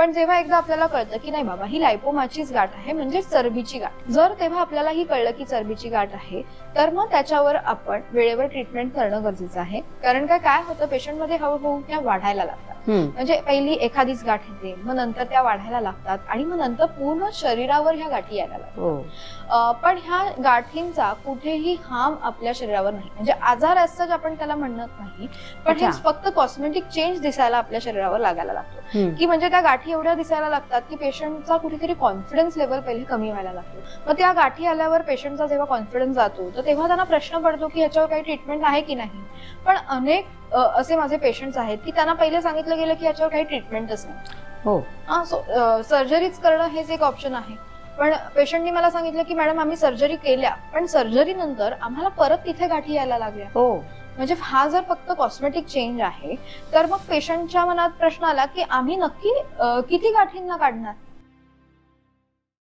पण जेव्हा एकदा आपल्याला कळतं की नाही बाबा ही लायपोमाचीच गाठ आहे म्हणजे चरबीची गाठ. जर तेव्हा आपल्याला ही कळलं की चरबीची गाठ आहे तर मग त्याच्यावर आपण वेळेवर ट्रीटमेंट करणं गरजेचं आहे. कारण काय काय होतं पेशंटमध्ये हळूहळू त्या वाढायला लागतात. म्हणजे पहिली एखादीच गाठ येते मग नंतर त्या वाढायला लागतात आणि मग नंतर पूर्ण शरीरावर ह्या गाठी यायला लागतात. हो. पण ह्या गाठींचा कुठेही हार्म आपल्या शरीरावर नाही. म्हणजे आजार असताच आपण त्याला म्हणत नाही पण हे. फक्त कॉस्मेटिक चेंज दिसायला आपल्या शरीरावर लागायला लागतो. की म्हणजे त्या गाठी एवढ्या दिसायला लागतात की पेशंटचा कुठेतरी कॉन्फिडन्स लेवल पहिले कमी व्हायला लागतो. मग त्या गाठी आल्यावर पेशंटचा जेव्हा कॉन्फिडन्स जातो तर तेव्हा त्यांना प्रश्न पडतो की ह्याच्यावर काही ट्रीटमेंट आहे की नाही. पण अनेक असे माझे पेशंट्स आहेत की त्यांना पहिले सांगितलं गेलं की ह्याच्यावर काही ट्रीटमेंटच नाही हो. हा सर्जरीच करणं हेच एक ऑप्शन आहे. पण पेशंटनी मला सांगितलं की मॅडम आम्ही सर्जरी केल्या पण सर्जरी नंतर आम्हाला परत तिथे गाठी यायला लागल्या. हो. म्हणजे हा जर फक्त कॉस्मेटिक चेंज आहे तर मग पेशंटच्या मनात प्रश्न आला की आम्ही नक्की अ, किती गाठींना काढणार?